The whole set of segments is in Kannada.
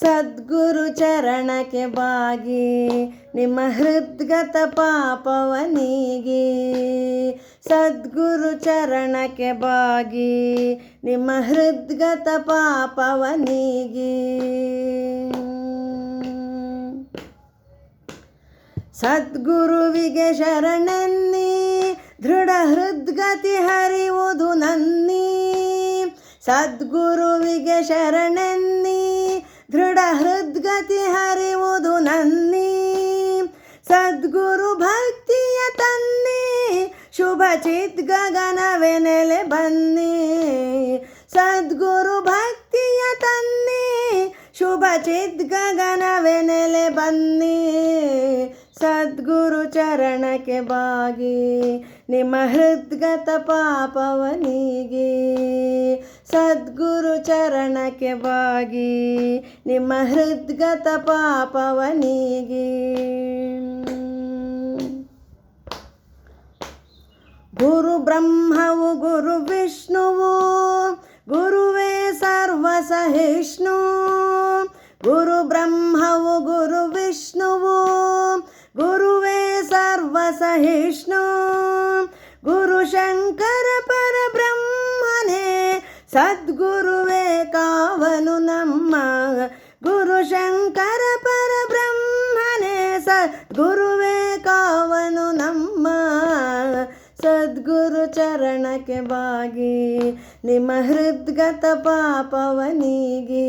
ಸದ್ಗುರು ಚರಣಕ್ಕೆ ಬಾಗಿ, ನಿಮ್ಮ ಹೃದ್ಗತ ಪಾಪವ ನೀಗಿ ಸದ್ಗುರು ಚರಣಕ್ಕೆ ಬಾಗಿ, ನಿಮ್ಮ ಹೃದ್ಗತ ಪಾಪವ ನೀಗಿ ಸದ್ಗುರುವಿಗೆ ಶರಣನ್ನಿ, ದೃಢ ಹೃದ್ಗತಿ ಹರಿಯುವುದು ನನ್ನಿ. ಸದ್ಗುರುವಿಗೆ ಶರಣನ್ನಿ ದೃಢ ಹೃದ್ಗತಿ ಹರಿವುದು ನನ್ನಿ. ಸದ್ಗುರು ಭಕ್ತಿಯ ತನ್ನಿ. ಶುಭ ಚಿತ್ ಗಗನವೆ ನೆಲೆ ಬನ್ನಿ. ಸದ್ಗುರು ಭಕ್ತಿಯ ತನ್ನಿ. ಶುಭ ಚಿತ್ ಗಗನವೆ ನೆಲೆ ಬನ್ನಿ. ಸದ್ಗುರು ಚರಣಕ್ಕೆ ಬಾಗಿ ನಿಮ್ಮ ಹೃದ್ಗತ ಪಾಪವ ನೀಗಿ ಸದ್ಗುರು ಚರಣಕ್ಕೆ ಬಾಗಿ ನಿಮ್ಮ ಹೃದ್ಗತ ಪಾಪವ ನೀಗಿ ಗುರು ಬ್ರಹ್ಮವು ಗುರು ವಿಷ್ಣುವು ಗುರುವೇ ಸರ್ವ ಸಹಿಷ್ಣು ಗುರು ಬ್ರಹ್ಮವು ಗುರು ವಿಷ್ಣುವು ಗುರುವೇ ಸರ್ವ ಸಹಿಷ್ಣು ಗುರು ಶಂಕರ ಪರ ಬ್ರಹ್ಮನೆ ಸದ್ಗುರುವೇ ಕಾವನು ನಮ್ಮ. ಗುರು ಶಂಕರ ಪರ ಬ್ರಹ್ಮನೆ ಸದ್ಗುರುವೇ ಕಾವನು ನಮ್ಮ. ಸದ್ಗುರು ಚರಣಕ್ಕೆ ಬಾಗಿ, ನಿಮ್ಮ ಹೃದ್ಗತ ಪಾಪವನಿಗೆ.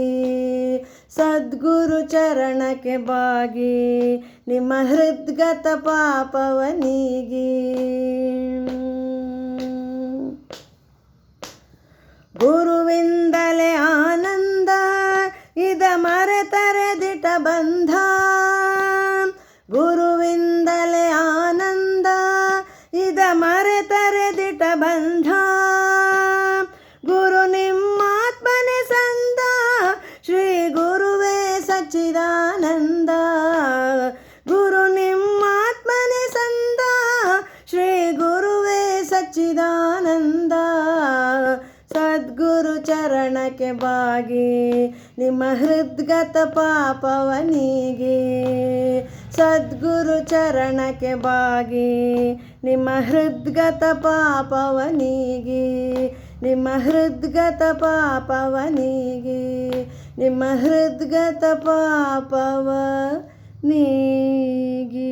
ಸದ್ಗುರು ಚರಣಕ್ಕೆ ಬಾಗಿ ನಿಮ್ಮ ಹೃದ್ಗತ ನೀಗಿ ಗುರುವಿಂದಲೇ ಆನಂದ, ಇದ ಮರೆತರೆ ದಿಟ ಬಂಧ. ಗುರುವಿಂದಲೇ ಆನಂದ, ಇದ ಮರೆತರೆ ದಿಟ ಬಂಧ. ಗುರು ನಿಮ್ಮಾತ್ಮನೆ ಸಂದ, ಶ್ರೀ ಗುರುವೇ ಸಚ್ಚಿದಾನಂದ. ಸಚ್ಚಿದಾನಂದ ಸದ್ಗುರು ಚರಣಕ್ಕೆ ಬಾಗಿ ನಿಮ್ಮ ಹೃದ್ಗತ ಪಾಪವನಿಗೆ ಸದ್ಗುರು ಚರಣಕ್ಕೆ ಬಾಗಿ ನಿಮ್ಮ ಹೃದ್ಗತ ಪಾಪವನಿಗೆ ನಿಮ್ಮ ಹೃದ್ಗತ ಪಾಪವನಿಗೆ ನಿಮ್ಮ ಹೃದ್ಗತ ಪಾಪವ ನೀಗಿ